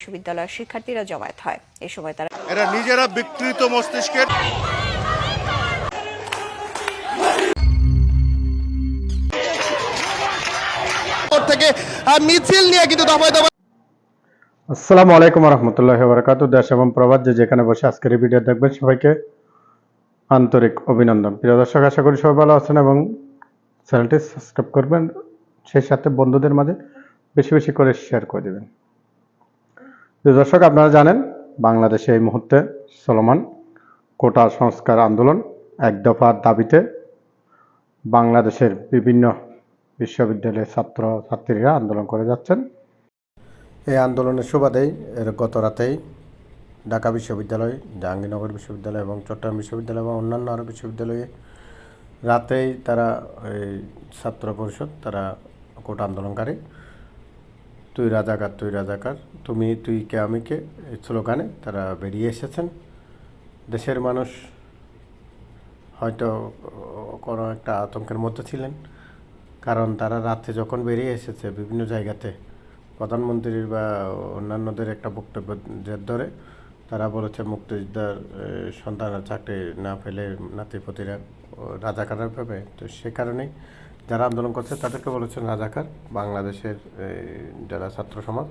বিশ্ববিদ্যালয়ের শিক্ষার্থীরা জমায়েত হয়। এ সময় তারা এরা নিজেরা বিকৃত মস্তিষ্কের থেকে মিছিল নিয়ে কিন্তু দফায় দফায় আসসালামু আলাইকুম রহমতুল্লাহ বরকাত দেশ এবং প্রবাদ যে যেখানে বসে আজকের এই ভিডিও দেখবেন সবাইকে আন্তরিক অভিনন্দন। প্রিয় দর্শক আশা করি সবাই ভালো আছেন এবং চ্যানেলটি সাবস্ক্রাইব করবেন সেই সাথে বন্ধুদের মাঝে বেশি বেশি করে শেয়ার করে দেবেন। দর্শক, আপনারা জানেন বাংলাদেশে এই মুহূর্তে চলমান কোটা সংস্কার আন্দোলন এক দফার দাবিতে বাংলাদেশের বিভিন্ন বিশ্ববিদ্যালয়ের ছাত্র ছাত্রীরা আন্দোলন করে যাচ্ছেন। এই আন্দোলনের সুবাদেই এর গত রাতেই ঢাকা বিশ্ববিদ্যালয়, জাহাঙ্গীরনগর বিশ্ববিদ্যালয় এবং চট্টগ্রাম বিশ্ববিদ্যালয় এবং অন্যান্য আরও বিশ্ববিদ্যালয়ে রাতেই তারা এই ছাত্র পরিষদ, তারা কোটা আন্দোলনকারী তুই রাজাকার তুই রাজাকার। তুমি তুই কে আমি কে? স্লোগানে তারা বেরিয়ে এসেছেন। দেশের মানুষ হয়তো কোনো একটা আতঙ্কের মধ্যে ছিলেন। কারণ তারা রাতে যখন বেরিয়ে এসেছে বিভিন্ন জায়গাতে প্রধানমন্ত্রীর বা অন্যান্যদের একটা বক্তব্য জের ধরে তারা বলেছে মুক্তিযোদ্ধার সন্তানরা চাকরি না পেলে নাতিপতিরা ও, রাজাকাররা পাবে। তো সে কারণেই যারা আন্দোলন করছে তাদেরকে বলেছেন রাজাকার, বাংলাদেশের যারা ছাত্র সমাজ,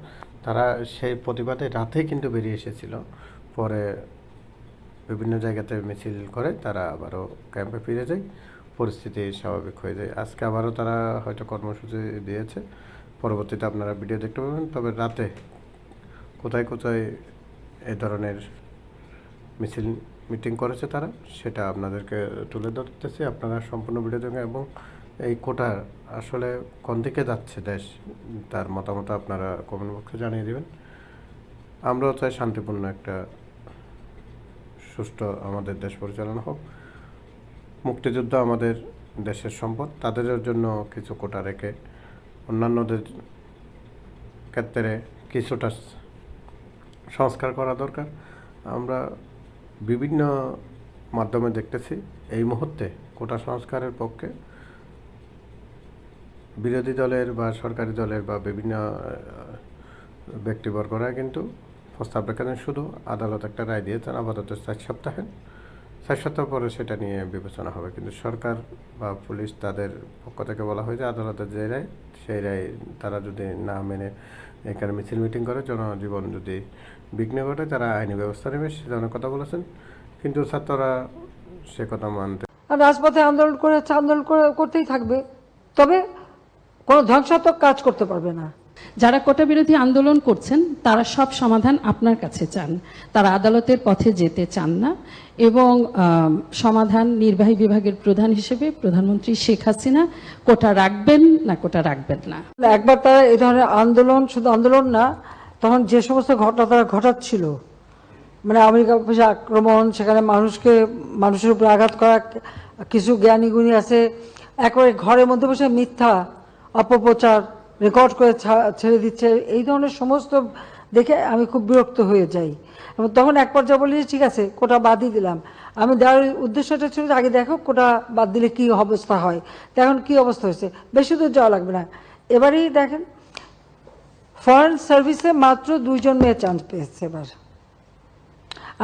তারা সেই প্রতিবাদে রাতেই কিন্তু বেরিয়ে এসেছিল। পরে বিভিন্ন জায়গাতে মিছিল করে তারা আবারও ক্যাম্পে ফিরে যায়, পরিস্থিতি স্বাভাবিক হয়ে যায়। আজকে আবারও তারা হয়তো কর্মসূচি দিয়েছে, পরবর্তীতে আপনারা ভিডিও দেখতে পাবেন, তবে রাতে কোথায় কোথায় এ ধরনের মিছিল, মিটিং করেছে তারা, সেটা আপনাদেরকে তুলে ধরতেছি। আপনারা সম্পূর্ণ ভিডিও দেখেন এবং এই কোটা আসলে কোন দিকে যাচ্ছে দেশ, তার মতামত আপনারা কমেন্ট বক্সে জানিয়ে দেবেন। আমরাও চাই শান্তিপূর্ণ একটা সুষ্ঠু আমাদের দেশ পরিচালনা হোক। মুক্তিযুদ্ধ আমাদের দেশের সম্পদ, তাদের জন্য কিছু কোটা রেখে অন্যান্যদের ক্ষেত্রে কিছুটা সংস্কার করা দরকার। আমরা বিভিন্ন মাধ্যমে দেখতেছি, এই মুহূর্তে কোটা সংস্কারের পক্ষে বিরোধী দলের বা সরকারি দলের বা বিভিন্ন ব্যক্তিবর্গরা কিন্তু প্রস্তাব রেখেছেন শুধু আদালত একটা রায় দিয়েছেন আপাতত চার সপ্তাহে চার সপ্তাহ পরে সেটা নিয়ে বিবেচনা হবে। কিন্তু সরকার বা পুলিশ তাদের পক্ষ থেকে বলা হয়েছে আদালতের যে রায়, সেই রায় তারা যদি না মেনে এখানে মিছিল মিটিং করে, জনজীবন যদি বিঘ্ন ঘটে, তারা আইনি ব্যবস্থা নেবে, সে ধরনের কথা বলেছেন। কিন্তু ছাত্ররা সে কথা মানতে রাজপথে আন্দোলন করে আন্দোলন করতেই থাকবে। তবে কোনো ধ্বংসাত্মক কাজ করতে পারবে না। যারা কোটা বিরোধী আন্দোলন করছেন তারা সব সমাধান আপনার কাছে চান। তারা আদালতের পথে যেতে চান না এবং সমাধান নির্বাহী বিভাগের প্রধান হিসেবে প্রধানমন্ত্রী শেখ হাসিনা কোটা রাখবেন না কোটা রাখবেন না। একবার তারা এই ধরনের আন্দোলন শুধু আন্দোলন না তখন যে সমস্ত ঘটনা তারা ঘটাচ্ছিল মানে আমেরিকা অফিসে আক্রমণ সেখানে মানুষকে মানুষের উপর আঘাত করা কিছু জ্ঞানীগুণী আছে একবারে ঘরের মধ্যে বসে মিথ্যা অপপ্রচার রেকর্ড করে ছেড়ে দিচ্ছে, এই ধরনের সমস্ত দেখে আমি খুব বিরক্ত হয়ে যাই। এবং তখন এক পর্যায়ে বলি ঠিক আছে, কোটা বাদই দিলাম। আমি দেওয়ার উদ্দেশ্যটা ছিল যে, আগে দেখো কোটা বাদ দিলে কি অবস্থা হয়? তো এখন কি অবস্থা হয়েছে? বেশি দূর যাওয়া লাগবে না। এবারেই দেখেন ফরেন সার্ভিসে মাত্র দুইজন মেয়ে চান্স পেয়েছে এবার।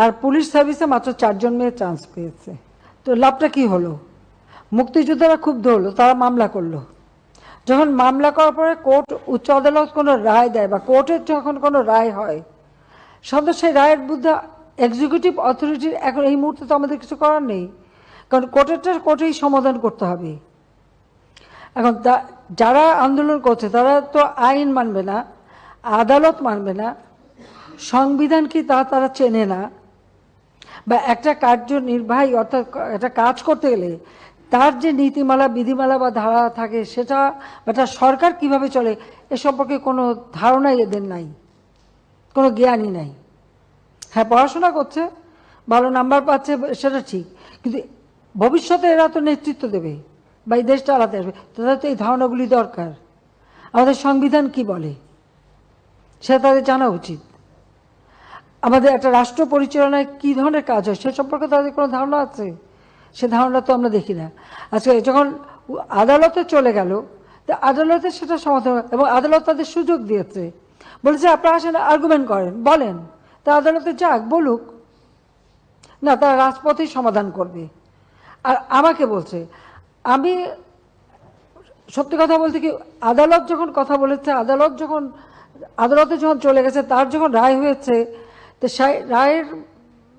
আর পুলিশ সার্ভিসে মাত্র চারজন মেয়ে চান্স পেয়েছে। তো লাভটা কি হলো? মুক্তিযোদ্ধারা খুব ধরলো, তারা মামলা করল। যখন মামলা করার পরে কোর্ট, উচ্চ আদালত কোনো রায় দেয় বা কোর্টের যখন কোনো রায় হয় সেই রায়ের বুদ্ধে এক্সিকিউটিভ অথরিটির এখন এই মুহূর্তে তো আমাদের কিছু করার নেই। কারণ কোর্টেরটা কোর্টেই সমাধান করতে হবে। এখন যারা আন্দোলন করছে, তারা তো আইন মানবে না, আদালত মানবে না, সংবিধান কি তা তারা চেনে না, বা একটা কার্যনির্বাহী অর্থাৎ একটা কাজ করতে গেলে তার যে নীতিমালা, বিধিমালা বা ধারা থাকে সেটা, বা সরকার কীভাবে চলে, এ সম্পর্কে কোনো ধারণাই এদের নাই, কোনো জ্ঞানই নাই। হ্যাঁ পড়াশোনা করছে, ভালো নাম্বার পাচ্ছে, সেটা ঠিক, কিন্তু ভবিষ্যতে এরা তো নেতৃত্ব দেবে, বা এই দেশ চালাতে আসবে তাদের তো এই ধারণাগুলি দরকার। আমাদের সংবিধান কি বলে, সেটা তাদের জানা উচিত। আমাদের একটা রাষ্ট্র পরিচালনায় কী ধরনের কাজ হয়, সে সম্পর্কে তাদের কোনো ধারণা আছে? সে ধারণা তো আমরা দেখি না। আজকে যখন আদালতে চলে গেল আদালতে সেটা সমাধান এবং আদালত তাদের সুযোগ দিয়েছে। বলেছে, আপনারা আসেন আর্গুমেন্ট করেন, বলেন। তা আদালতে যাক, বলুক। না, তারা রাজপথেই সমাধান করবে। আর আমাকে বলছে, আমি, সত্যি কথা বলতে কি, আদালত যখন কথা বলেছে, আদালত যখন, আদালতে যখন চলে গেছে, তার যখন রায় হয়েছে, তো রায়ের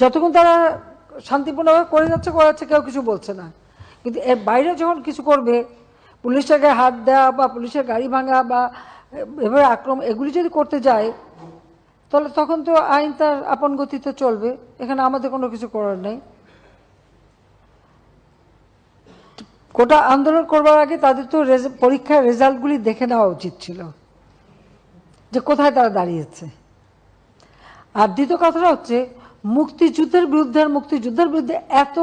যতক্ষণ তারা শান্তিপূর্ণভাবে করে যাচ্ছে করে যাচ্ছে, কেউ কিছু বলছে না। কিন্তু এর বাইরে যখন কিছু করবে, পুলিশের গায়ে হাত দেওয়া বা পুলিশের গাড়ি ভাঙা বা এভাবে আক্রমণ, এগুলি যদি করতে যায়, তাহলে তখন তো আইন তার আপন গতিতে চলবে। এখানে আমাদের কোনো কিছু করার নেই। গোটা আন্দোলন করবার আগে তাদের তো পরীক্ষার রেজাল্টগুলি দেখে নেওয়া উচিত ছিল যে কোথায় তারা দাঁড়িয়েছে। আর দ্বিতীয় কথাটা হচ্ছে মুক্তিযুদ্ধের বিরুদ্ধে আর মুক্তিযুদ্ধের বিরুদ্ধে এত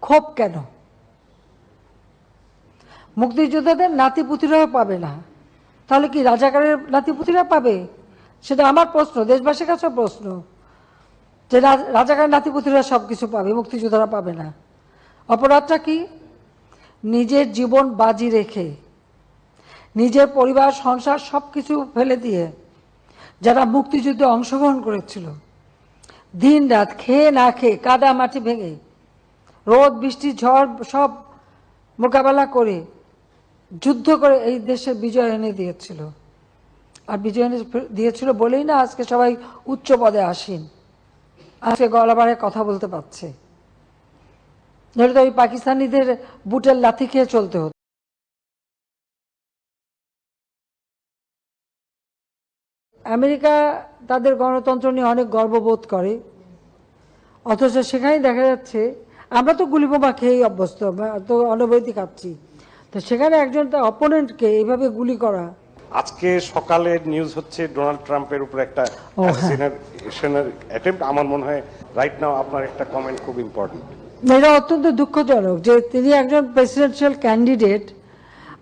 ক্ষোভ কেন? মুক্তিযোদ্ধাদের নাতিপুতিরাও পাবে না। তাহলে কি রাজাকারের নাতিপুতিরা পাবে? সেটা আমার প্রশ্ন, দেশবাসীর কাছেও প্রশ্ন। যে রা- রাজাকারের নাতিপুতিরা সব কিছু পাবে, মুক্তিযোদ্ধারা পাবে না। অপরাধটা কি? নিজের জীবন বাজি রেখে, নিজের পরিবার, সংসার সব কিছু ফেলে দিয়ে যারা মুক্তিযুদ্ধে অংশগ্রহণ করেছিল দিন রাত খেয়ে না খেয়ে কাদা মাটি ভেঙে, রোদ, বৃষ্টি, ঝড় সব মোকাবেলা করে যুদ্ধ করে এই দেশে বিজয় এনে দিয়েছিল। আর বিজয় এনে দিয়েছিল বলেই না আজকে সবাই উচ্চ পদে আসেন। আজকে গলাবারে কথা বলতে পারছে। ধরে তো ওই পাকিস্তানিদের বুটের লাথি খেয়ে চলতে হতো। আমেরিকা তাদের গণতন্ত্র নিয়ে অনেক গর্ববোধ করে। অথচ সেখানেই দেখা যাচ্ছে আমরা তো গুলিবোমা খেয়েই অভ্যস্ত তো অনবৈধি খাচ্ছি তো সেখানে একজন তার অপোনেন্টকে এইভাবে গুলি করা। আজকে সকালের নিউজ হচ্ছে ডোনাল্ড ট্রাম্পের উপর একটা হ্যাঁ। আমার মনে হয় রাইট নাও আপনার একটা কমেন্ট খুব ইম্পর্টেন্ট এটা অত্যন্ত দুঃখজনক যে তিনি একজন প্রেসিডেন্সিয়াল ক্যান্ডিডেট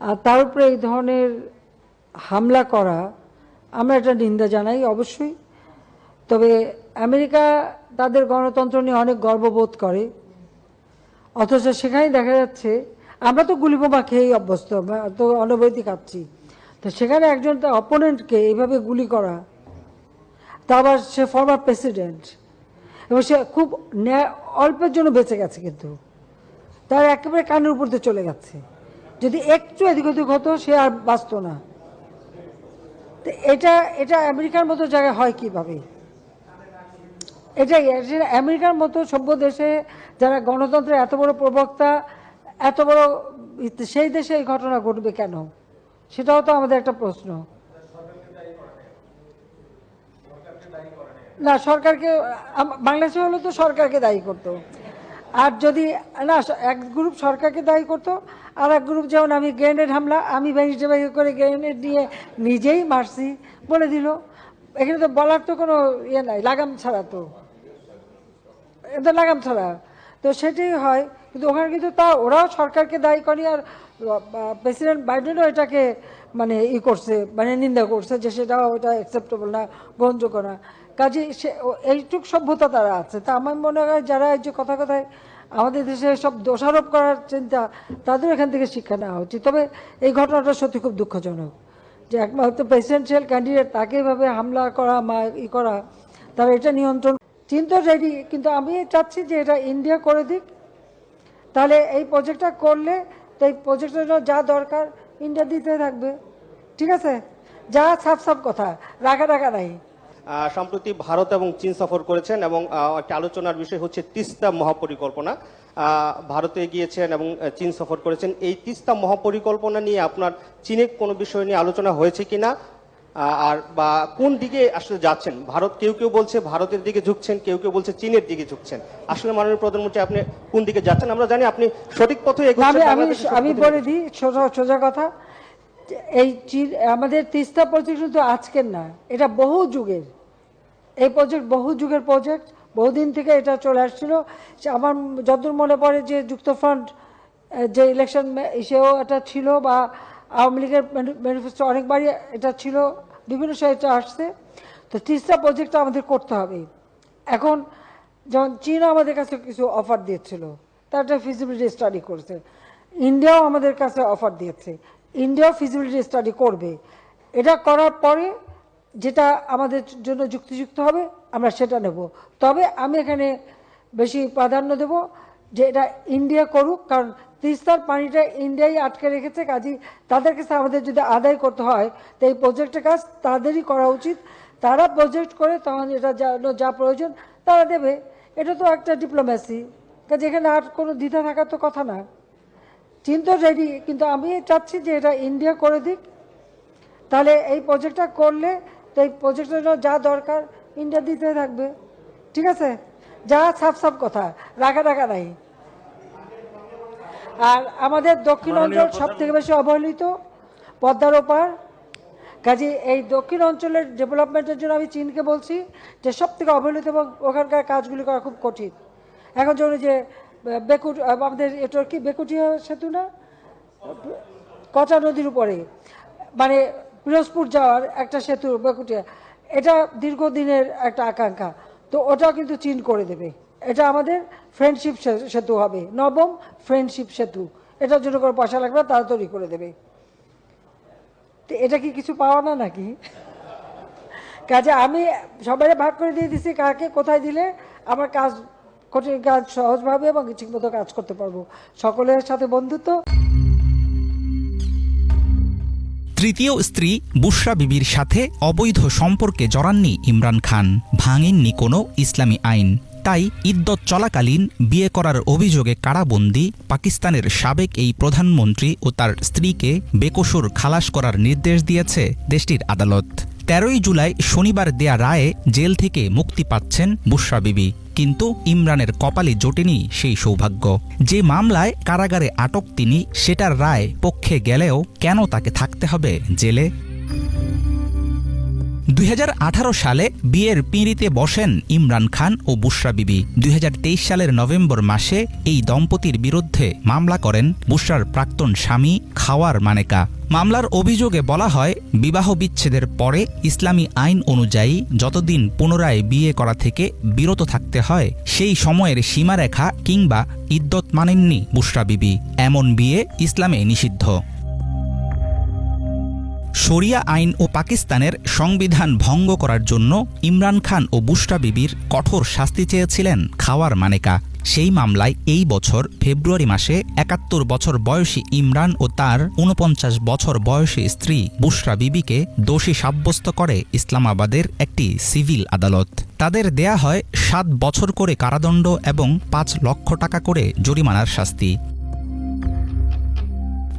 আর তার উপরে এই ধরনের হামলা করা আমরা এটা নিন্দা জানাই, অবশ্যই। তবে আমেরিকা তাদের গণতন্ত্র নিয়ে অনেক গর্ববোধ করে। অথচ সেখানে দেখা যাচ্ছে, আমরা তো গুলিবোমা খেয়েই অভ্যস্ত তো অনবৈধি খাচ্ছি তো সেখানে একজন তার অপোনেন্টকে এইভাবে গুলি করা, তা আবার সে ফর্মার প্রেসিডেন্ট এবং সে খুব অল্পের জন্য বেঁচে গেছে কিন্তু। তার একেবারে কানের উপর দিয়ে চলে গেছে যদি একটু এদিক ওদিক হতো, সে আর বাঁচত না। তো এটা এটা আমেরিকার মতো জায়গায় হয় কীভাবে? এটাই আমেরিকার মতো সভ্য দেশে যারা গণতন্ত্রের এত বড় প্রবক্তা, এত বড় সেই দেশে এই ঘটনা ঘটবে কেন? সেটাও তো আমাদের একটা প্রশ্ন। না, সরকারকে বাংলাদেশে হলে তো সরকারকে দায়ী করতো। আর যদি না, এক গ্রুপ সরকারকে দায়ী করতো, আর এক গ্রুপ যেমন আমি গ্রেনেড হামলা, আমি ভেঙে করে গ্রেনেড নিয়ে নিজেই মারছি বলে দিল। এখানে তো বলার তো কোনো ইয়ে নাই, লাগাম ছাড়া তো। এটা লাগাম ছাড়া। তো সেটাই হয়, কিন্তু ওখানে কিন্তু তা ওরাও সরকারকে দায়ী করে, আর প্রেসিডেন্ট বাইডেনও এটাকে মানে ই করছে মানে নিন্দা করছে যে সেটাও ওটা অ্যাকসেপ্টেবল না, গ্রহণযোগ্য না। কাজে সে এইটুক সভ্যতা তারা আছে। তা আমার মনে হয় যারা এই যে কথা কথায় আমাদের দেশে সব দোষারোপ করার চিন্তা, তাদের এখান থেকে শিক্ষা নেওয়া উচিত। তবে এই ঘটনাটা সত্যি খুব দুঃখজনক যে একমাত্র প্রেসিডেন্সিয়াল ক্যান্ডিডেট তাকে এভাবে হামলা করা বা ই করা, তারা এটা নিয়ন্ত্রণ। চিন্তা রেডি, কিন্তু আমি চাচ্ছি যে এটা ইন্ডিয়া করে দিক। তাহলে এই প্রজেক্টটা করলে, তো এই প্রজেক্টের জন্য যা দরকার ইন্ডিয়া দিতে থাকবে। ঠিক আছে? যা সাফ সাফ কথা রাখা রাখা নাই। সম্প্রতি ভারত এবং চীন সফর করেছেন এবং একটি আলোচনার বিষয় হচ্ছে তিস্তা মহাপরিকল্পনা। ভারতে গিয়েছেন এবং চীন সফর করেছেন। এই তিস্তা মহাপরিকল্পনা নিয়ে আপনার চীনে কোনো বিষয় নিয়ে আলোচনা হয়েছে কিনা? আর বা কোন দিকে আসলে যাচ্ছেন? ভারত কেউ কেউ বলছে ভারতের দিকে ঝুঁকছেন কেউ কেউ বলছে চীনের দিকে ঝুঁকছেন। আসলে মাননীয় প্রধানমন্ত্রী আপনি কোন দিকে যাচ্ছেন? আমরা জানি আপনি সঠিক পথে আমি আমি বলে দিই সোজা সোজা কথা। এই আমাদের তিস্তা প্রজেক্ট কিন্তু আজকের না, এটা বহু যুগের। এই প্রজেক্ট বহু যুগের প্রজেক্ট বহুদিন থেকে এটা চলে আসছিল। আমার যতদূর মনে পড়ে যে যুক্তফ্রন্ট যে ইলেকশন সেও এটা ছিল বা আওয়ামী লীগের ম্যানিফেস্টো অনেকবারই এটা ছিল, বিভিন্ন সময় এটা আসছে। তো তিস্তা প্রজেক্টটা আমাদের করতে হবে। এখন যেমন চীন আমাদের কাছে কিছু অফার দিয়েছিল, তার একটা ফিজিবিলিটি স্টাডি করছে। ইন্ডিয়াও আমাদের কাছে অফার দিয়েছে। ইন্ডিয়াও ফিজিবিলিটি স্টাডি করবে। এটা করার পরে যেটা আমাদের জন্য যুক্তিযুক্ত হবে, আমরা সেটা নেব। তবে আমি এখানে বেশি প্রাধান্য দেব যে এটা ইন্ডিয়া করুক, কারণ তিস্তার পানিটা ইন্ডিয়াই আটকে রেখেছে, কাজী তাদের কাছে আমাদের যদি আদায় করতে হয়, তো এই প্রজেক্টের কাজ তাদেরই করা উচিত। তারা প্রজেক্ট করে, তখন এটা যা প্রয়োজন, তারা দেবে। এটা তো একটা ডিপ্লোম্যাসি কাজে এখানে আর কোনো দ্বিধা থাকার তো কথা না। চীন তো রেডি কিন্তু আমি চাচ্ছি যে এটা ইন্ডিয়া করে দিক। তাহলে এই প্রজেক্টটা করলে তো এই প্রজেক্টের জন্য যা দরকার ইন্ডিয়া দিতে থাকবে। ঠিক আছে? যা সাফ সাফ কথা রাখা রাখা নাই। আর আমাদের দক্ষিণ অঞ্চল সব থেকে বেশি অবহেলিত পদ্মার ওপার। কাজে এই দক্ষিণ অঞ্চলের ডেভেলপমেন্টের জন্য আমি চীনকে বলছি যে সব থেকে অবহেলিত এবং ওখানকার কাজগুলি করা খুব কঠিন। এখন যেমন যে বেকুট আমাদের এটা কি বেকুটিয়া সেতু না? কচা নদীর উপরে। মানে পিরোজপুর যাওয়ার একটা সেতু বেকুটিয়া। এটা দীর্ঘদিনের একটা আকাঙ্ক্ষা। তো ওটাও কিন্তু চীন করে দেবে। এটা আমাদের ফ্রেন্ডশিপ সেতু হবে। নবম ফ্রেন্ডশিপ সেতু। এটার জন্য কোনো পয়সা লাগবে না, তাড়াতাড়ি করে দেবে। তো এটা কি কিছু পাওয়া না নাকি? কাজে আমি সবাই ভাগ করে দিয়ে দিছি, কাকে কোথায় দিলে আমার কাজ কঠিন কাজ সহজভাবে এবং ঠিকমতো কাজ করতে পারব। সকলের সাথে বন্ধুত্ব। তৃতীয় স্ত্রী বুশরা বিবির সাথে অবৈধ সম্পর্কে জড়াননি ইমরান খান। ভাঙেননি কোনো ইসলামী আইন। তাই ইদ্যত চলাকালীন বিয়ে করার অভিযোগে কারাবন্দি পাকিস্তানের সাবেক এই প্রধানমন্ত্রী ও তার স্ত্রীকে বেকসুর খালাস করার নির্দেশ দিয়েছে দেশটির আদালত। তেরোই জুলাই শনিবার দেয়া রায়ে জেল থেকে মুক্তি পাচ্ছেন বুশরা বিবি। কিন্তু ইমরানের কপালে জোটেনি সেই সৌভাগ্য। যে মামলায় কারাগারে আটক তিনি, সেটার রায় পক্ষে গেলেও কেন তাকে থাকতে হবে জেলে? দুই হাজার আঠারো সালে বিয়ের পিঁড়িতে বসেন ইমরান খান ও বুশরা বিবি। দুই হাজার তেইশ সালের নভেম্বর মাসে এই দম্পতির বিরুদ্ধে মামলা করেন বুশরার প্রাক্তন স্বামী খাওয়ার মানেকা। মামলার অভিযোগে বলা হয়, বিবাহ বিচ্ছেদের পরে ইসলামী আইন অনুযায়ী যতদিন পুনরায় বিয়ে করা থেকে বিরত থাকতে হয়, সেই সময়ের সীমারেখা কিংবা ইদ্যত মানেননি বুশরা বিবি। এমন বিয়ে ইসলামে নিষিদ্ধ। শরিয়া আইন ও পাকিস্তানের সংবিধান ভঙ্গ করার জন্য ইমরান খান ও বুশরা বিবির কঠোর শাস্তি চেয়েছিলেন খাওয়ার মানেকা। সেই মামলায় এই বছর ফেব্রুয়ারি মাসে একাত্তর বছর বয়সী ইমরান ও তার উনপঞ্চাশ বছর বয়সী স্ত্রী বুশরা বিবিকে দোষী সাব্যস্ত করে ইসলামাবাদের একটি সিভিল আদালত। তাদের দেয়া হয় সাত বছর করে কারাদণ্ড এবং পাঁচ লক্ষ টাকা করে জরিমানার শাস্তি।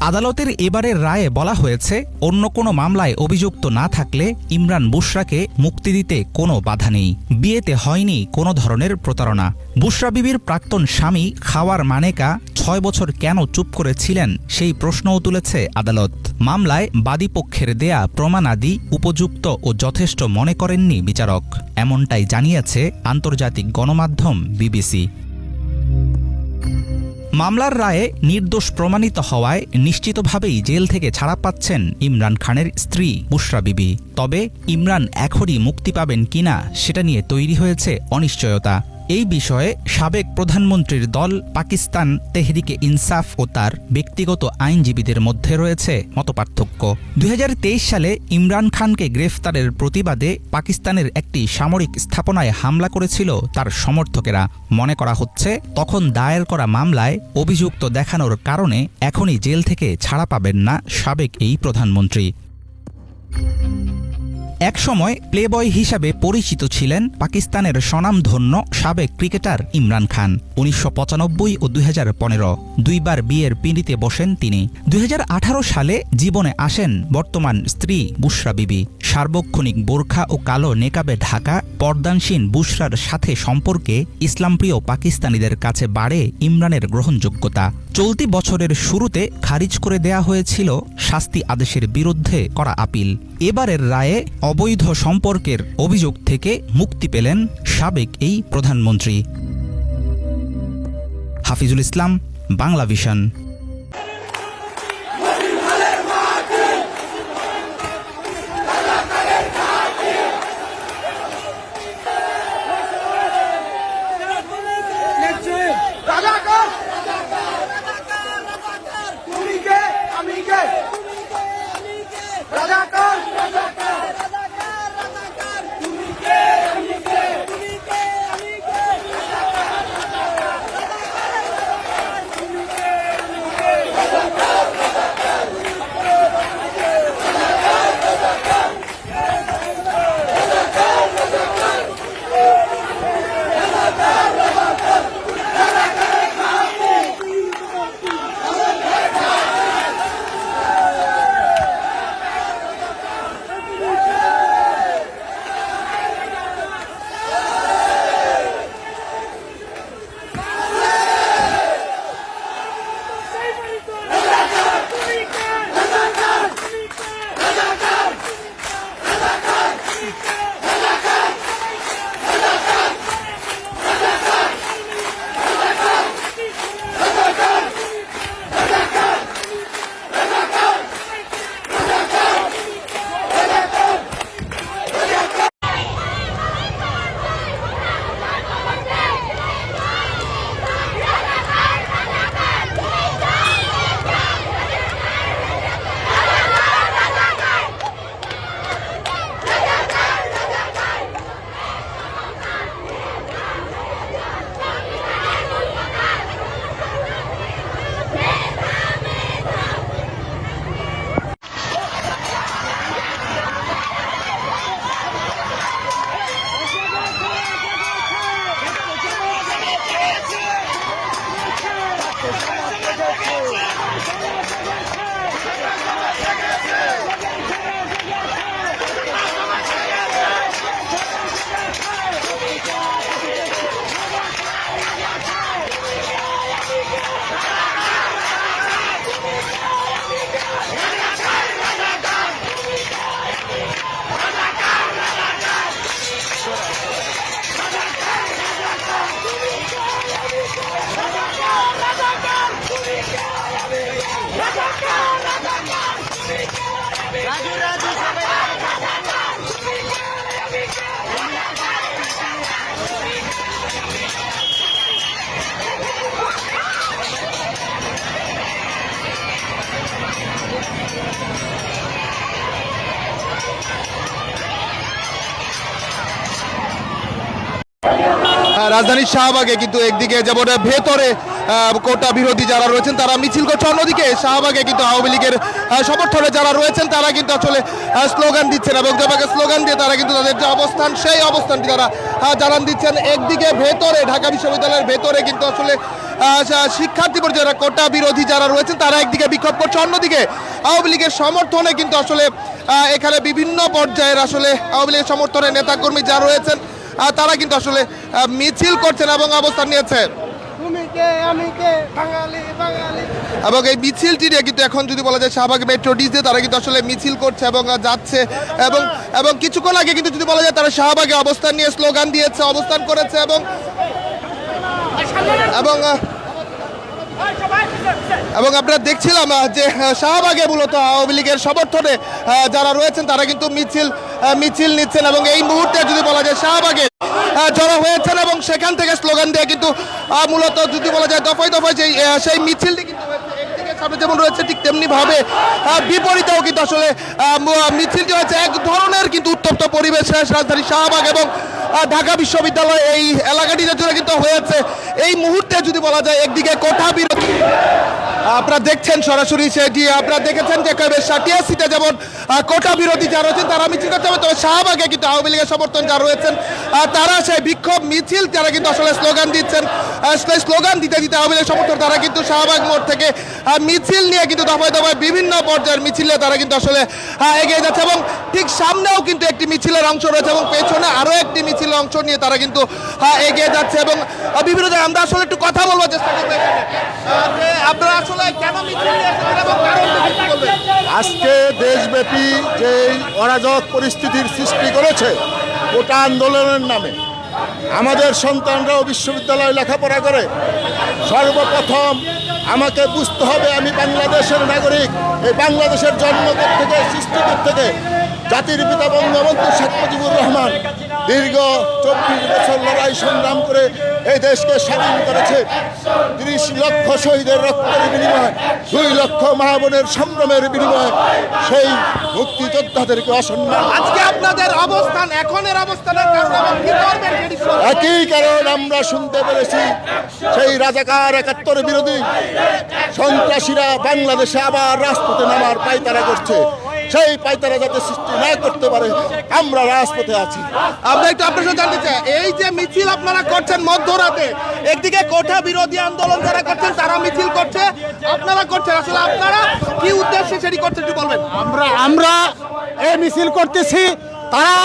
আদালতের এবারের রায়ে বলা হয়েছে, অন্য কোনো মামলায় অভিযুক্ত না থাকলে ইমরান বুশরাকে মুক্তি দিতে কোনো বাধা নেই। বিয়েতে হয়নি কোনো ধরনের প্রতারণা। বুশরা বিবির প্রাক্তন স্বামী খাওয়ার মানেকা ছয় বছর কেন চুপ করেছিলেন সেই প্রশ্নও তুলেছে আদালত। মামলায় বাদীপক্ষের দেয়া প্রমাণাদি উপযুক্ত ও যথেষ্ট মনে করেননি বিচারক। এমনটাই জানিয়েছে আন্তর্জাতিক গণমাধ্যম বিবিসি। মামলার রায়ে নির্দোষ প্রমাণিত হওয়ায় নিশ্চিতভাবেই জেল থেকে ছাড়া পাচ্ছেন ইমরান খানের স্ত্রী বুশরা বিবি। তবে ইমরান এখনই মুক্তি পাবেন কিনা সেটা নিয়ে তৈরি হয়েছে অনিশ্চয়তা। এই বিষয়ে সাবেক প্রধানমন্ত্রীর দল পাকিস্তান তেহরিকে ইনসাফ ও তার ব্যক্তিগত আইনজীবীদের মধ্যে রয়েছে মতপার্থক্য। দু হাজার তেইশ সালে ইমরান খানকে গ্রেফতারের প্রতিবাদে পাকিস্তানের একটি সামরিক স্থাপনায় হামলা করেছিল তার সমর্থকেরা। মনে করা হচ্ছে, তখন দায়ের করা মামলায় অভিযুক্ত দেখানোর কারণে এখনই জেল থেকে ছাড়া পাবেন না সাবেক এই প্রধানমন্ত্রী। একসময় প্লেবয় হিসাবে পরিচিত ছিলেন পাকিস্তানের স্বনামধন্য সাবেক ক্রিকেটার ইমরান খান। উনিশশো পঁচানব্বই ও দুই দুইবার বিয়ের পিঁড়িতে বসেন তিনি। দুই হাজার আঠারো সালে জীবনে আসেন বর্তমান স্ত্রী বুশরা বিবি। সার্বক্ষণিক বোরখা ও কালো নেকাবে ঢাকা, পর্দানসীন বুশরার সাথে সম্পর্কে ইসলামপ্রিয় পাকিস্তানিদের কাছে বাড়ে ইমরানের গ্রহণযোগ্যতা। চলতি বছরের শুরুতে খারিজ করে দেয়া হয়েছিল শাস্তি আদেশের বিরুদ্ধে করা আপিল। এবারের রায়ে অবৈধ সম্পর্কের অভিযোগ থেকে মুক্তি পেলেন সাবেক এই প্রধানমন্ত্রী। হাফিজুল ইসলাম, বাংলা ভিশন। রাজধানীর শাহবাগে কিন্তু একদিকে যেমন ভেতরে কোটা বিরোধী যারা রয়েছেন, তারা মিছিল করছে। অন্যদিকে শাহবাগে কিন্তু আওয়ামী লীগের সমর্থনে যারা রয়েছেন, তারা কিন্তু আসলে স্লোগান দিচ্ছেন এবং যেভাবে স্লোগান দিয়ে তারা কিন্তু তাদের যে অবস্থান, সেই অবস্থানটি তারা জানান দিচ্ছেন। একদিকে ভেতরে, ঢাকা বিশ্ববিদ্যালয়ের ভেতরে কিন্তু আসলে শিক্ষার্থী যারা কোটা বিরোধী যারা রয়েছেন, তারা একদিকে বিক্ষোভ করছে। অন্যদিকে আওয়ামী লীগের সমর্থনে কিন্তু আসলে এখানে বিভিন্ন পর্যায়ের আসলে আওয়ামী লীগের সমর্থনে নেতাকর্মী যারা রয়েছেন তারা কিন্তু আসলে মিছিল করছেন এবং অবস্থান নিয়েছে। এবং এই মিছিলটি নিয়ে কিন্তু এখন যদি বলা যায় শাহবাগ মেট্রো ডিজে তারা কিন্তু আসলে মিছিল করছে এবং যাচ্ছে। এবং এবং কিছুক্ষণ আগে কিন্তু যদি বলা যায় তারা শাহবাগে অবস্থান নিয়ে স্লোগান দিয়েছে অবস্থান করেছে এবং এবং এবং আপনারা দেখছিলাম যে শাহবাগে মূলত আওয়ামী লীগের সমর্থনে যারা রয়েছেন তারা কিন্তু মিছিল মিছিল নিচ্ছেন এবং এই মুহূর্তে যদি বলা যায় শাহবাগে জড়ো হয়েছেন এবং সেখান থেকে স্লোগান দিয়ে কিন্তু মূলত যদি বলা যায় দফায় দফায় সেই সেই মিছিলটি কিন্তু যেমন রয়েছে ঠিক তেমনি ভাবে আহ, বিপরীতেও কিন্তু আসলে মিছিলটি হয়েছে। এক ধরনের কিন্তু উত্তপ্ত পরিবেশ রাজধানী শাহবাগ এবং ঢাকা বিশ্ববিদ্যালয় এই এলাকাটিতে জুড়ে কিন্তু হয়েছে। এই মুহূর্তে যদি বলা যায়, একদিকে কোঠা বিরোধী। আপনারা দেখছেন সরাসরি সেটি, আপনারা দেখেছেন যে টিএসসিতে যেমন কোটা বিরোধী যারা রয়েছেন, তারা মিছিল করতে হবে। তবে শাহবাগে কিন্তু আওয়ামী লীগের সমর্থন যারা রয়েছেন তারা সেই বিক্ষোভ মিছিল তারা কিন্তু আসলে স্লোগান দিচ্ছেন স্লোগান দিতে দিতে আওয়ামী লীগের সমর্থন তারা কিন্তু শাহবাগ মোড় থেকে মিছিল নিয়ে কিন্তু দফায় দফায় বিভিন্ন পর্যায়ের মিছিলে তারা কিন্তু আসলে এগিয়ে যাচ্ছে। এবং ঠিক সামনেও কিন্তু একটি মিছিলের অংশ রয়েছে এবং পেছনে আরও একটি মিছিলের অংশ নিয়ে তারা কিন্তু এগিয়ে যাচ্ছে এবং বিভিন্ন জায়গায় আমরা আসলে একটু কথা বলব চেষ্টা করব আপনারা আসলে কেন মিছিল আজকে দেশব্যাপী যে অরাজক পরিস্থিতির সৃষ্টি করেছে ওটা আন্দোলনের নামে আমাদের সন্তানরাও বিশ্ববিদ্যালয়ে লেখাপড়া করে। সর্বপ্রথম আমাকে বুঝতে হবে আমি বাংলাদেশের নাগরিক। এই বাংলাদেশের জন্ম থেকে সৃষ্টি থেকে জাতির পিতা বঙ্গবন্ধু শেখ মুজিবুর রহমান দীর্ঘ চব্বিশ বছর লড়াই সংগ্রাম করে এই দেশকে স্বাধীন করেছে। তিরিশ লক্ষ শহীদের রক্তের বিনিময়ে দুই লক্ষ মাহবনের সংগ্রামের বিনিময়ে সেই মুক্তিযোদ্ধাদেরকে অসম্মান আজকে আপনাদের অবস্থান এখনের অবস্থানের। একই কারণ আমরা শুনতে পেরেছি সেই রাজাকার একাত্তর বিরোধী সন্ত্রাসীরা বাংলাদেশে আবার রাজপথে নামার পায়তারা করছে। সেই পায়তারা যাতে সৃষ্টি না করতে পারে আমরা রাজপথে আছি। আমরা একটু আপনার সাথে জানতে চাই এই যে মিছিল আপনারা করছেন মধ্যরাতে একদিকে কোঠা বিরোধী আন্দোলন যারা করছেন তারা মিছিল করছে আপনারা করছেন আসলে আপনারা কি উদ্দেশ্যে সেটি করছেন একটু বলবেন? আমরা আমরা এই মিছিল করতেছি তারা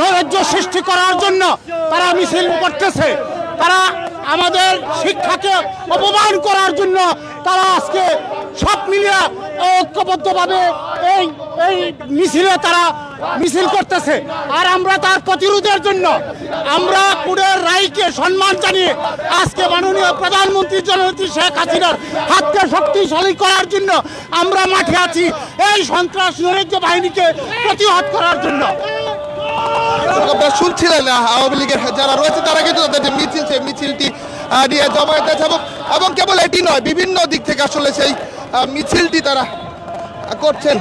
নৈরাজ্য সৃষ্টি করার জন্য তারা মিছিল করতেছে। তারা আমাদের শিক্ষাকে অপমান করার জন্য তারা আজকে সব মিলিয়ে ঐক্যবদ্ধভাবে এই এই মিছিলে তারা মিছিল করতেছে। আর আমরা তার প্রতিরোধের জন্য আমরা কুড়ের রায়কে সম্মান জানিয়ে আজকে মাননীয় প্রধানমন্ত্রী জননেত্রী শেখ হাসিনার হাতকে শক্তিশালী করার জন্য আমরা মাঠে আছি। এই সন্ত্রাস নৈরাজ্য বাহিনীকে প্রতিহত করার জন্য। আপনারা শুনছিলেন আওয়ামী লীগের যারা রয়েছে তারা কিন্তু তাদের যে মিছিল, সেই মিছিলটি নিয়ে জমায়েত আছে এবং কেবল এটি নয়, বিভিন্ন দিক থেকে আসলে সেই মিছিলটি তারা করছেন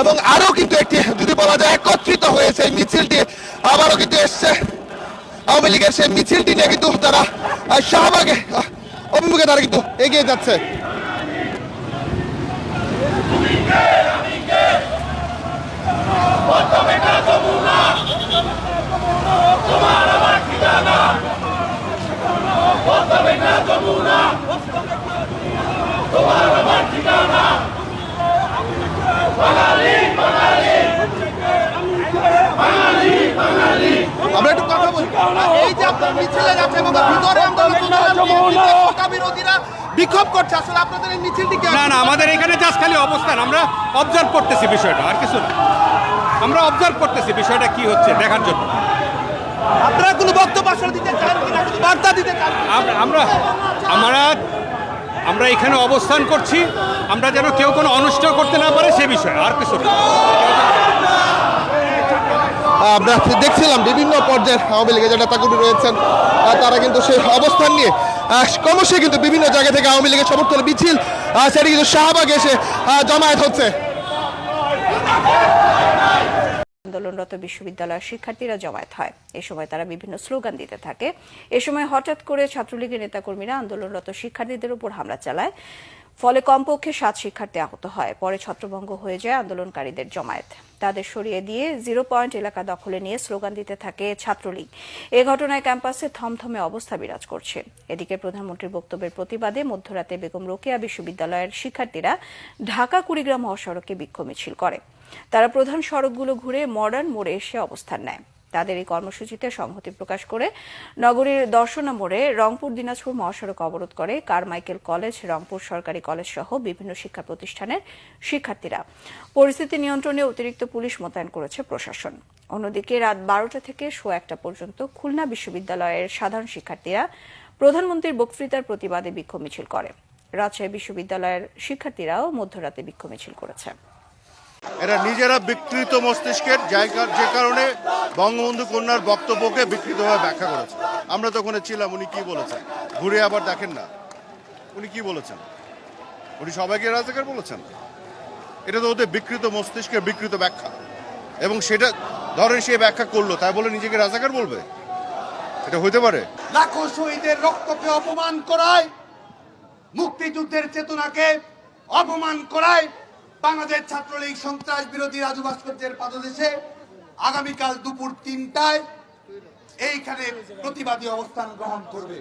এবং আরও কিন্তু একটি যদি বলা যায় একত্রিত হয়েছে এই মিছিলটি আবারও কিন্তু এসছে আওয়ামী লীগের সেই মিছিলটি নিয়ে কিন্তু তারা শাহবাগে অভিমুখে তারা কিন্তু এগিয়ে যাচ্ছে আমরা একটু কথা বলি এই যে আপনার মিছিলে যাচ্ছে এবং ভিতরে বিরোধীরা বিক্ষোভ করছে। আসলে আপনাদের এই মিছিলটি কি না না আমাদের এখানে জাস্ট খালি অবস্থান। আমরা অবজার্ভ করতেছি বিষয়টা আর কিছু না। আমরা অবজার্ভ করতেছি বিষয়টা কি হচ্ছে দেখার জন্য। আপনারা কোনো বক্তব্য আসলে দিতে চান কিনা কোনো বার্তা দিতে চান আমরা আমরা আমরা এখানে অবস্থান করছি। আমরা যেন কেউ কোনো অনিষ্ট করতে না পারে সে বিষয়ে আর কিছু না। আমরা দেখছিলাম বিভিন্ন পর্যায়ের আওয়ামী লীগের যে নেতাগুলি রয়েছেন তারা কিন্তু সেই অবস্থান নিয়ে ক্রমশই কিন্তু বিভিন্ন জায়গা থেকে আওয়ামী লীগের সমর্থনে, মিছিল সেটি কিন্তু শাহবাগে এসে জমায়েত হচ্ছে। আন্দোলনরত বিশ্ববিদ্যালয়ের শিক্ষার্থীরা জমায়েত হয়। এ সময় তারা বিভিন্ন স্লোগান দিতে থাকে। এ সময় হঠাৎ করে ছাত্রলীগের নেতাকর্মীরা আন্দোলনরত শিক্ষার্থীদের উপর হামলা চালায়। ফলে কমপক্ষে সাত শিক্ষার্থী আহত হয়। পরে ছত্রভঙ্গ হয়ে যায় আন্দোলনকারীদের জমায়েত। তাদের সরিয়ে দিয়ে জিরো পয়েন্ট এলাকা দখলে নিয়ে স্লোগান দিতে থাকে ছাত্রলীগ। এ ঘটনায় ক্যাম্পাসে থমথমে অবস্থা বিরাজ করছে। এদিকে প্রধানমন্ত্রীর বক্তব্যের প্রতিবাদে মধ্যরাতে বেগম রোকেয়া বিশ্ববিদ্যালয়ের শিক্ষার্থীরা ঢাকা, কুড়িগ্রাম মহাসড়কে বিক্ষোভ মিছিল করে। তারা প্রধান সড়কগুলো ঘুরে মডার্ন মোড়ে এসে অবস্থান নেয়। তাদের এই কর্মসূচিতে সংহতি প্রকাশ করে নগরীর দর্শনা মোড়ে রংপুর দিনাজপুর মহাসড়ক অবরোধ করে কারমাইকেল কলেজ, রংপুর সরকারি কলেজ সহ বিভিন্ন শিক্ষা প্রতিষ্ঠানের শিক্ষার্থীরা। পরিস্থিতি নিয়ন্ত্রণে অতিরিক্ত পুলিশ মোতায়েন করেছে প্রশাসন। অন্যদিকে রাত বারোটা থেকে শো একটা পর্যন্ত খুলনা বিশ্ববিদ্যালয়ের সাধারণ শিক্ষার্থীরা প্রধানমন্ত্রীর বক্তৃতার প্রতিবাদে বিক্ষোভ মিছিল করে। রাজশাহী বিশ্ববিদ্যালয়ের শিক্ষার্থীরাও মধ্যরাতে বিক্ষোভ মিছিল করেছে। এরা নিজেরা বিকৃত মস্তিষ্কের জায়গা যে কারণে বঙ্গবন্ধু কন্যার বক্তব্যকে বিকৃতভাবে ব্যাখ্যা করেছে। আমরা তো ওখানে ছিলাম, উনি কি বলেছেন? ঘুরে আবার দেখেন না। উনি কি বলেছেন? উনি সবাইকে রাজাকার বলেছেন? এটা তো ওদের বিকৃত মস্তিষ্কের বিকৃত ব্যাখ্যা। এবং সেটা, ধরেন সে ব্যাখ্যা করল, তাই বলে নিজেকে রাজাকার বলবে? এটা হইতে পারে? লাখো শহীদের রক্তকে অপমান করায়, মুক্তিযুদ্ধের চেতনাকে অপমান করায় বাংলাদেশ ছাত্রলীগ সন্ত্রাস বিরোধী রাজু ভাস্কর্যের পাদদেশে আগামীকাল দুপুর তিনটায় এইখানে প্রতিবাদী অবস্থান গ্রহণ করবে।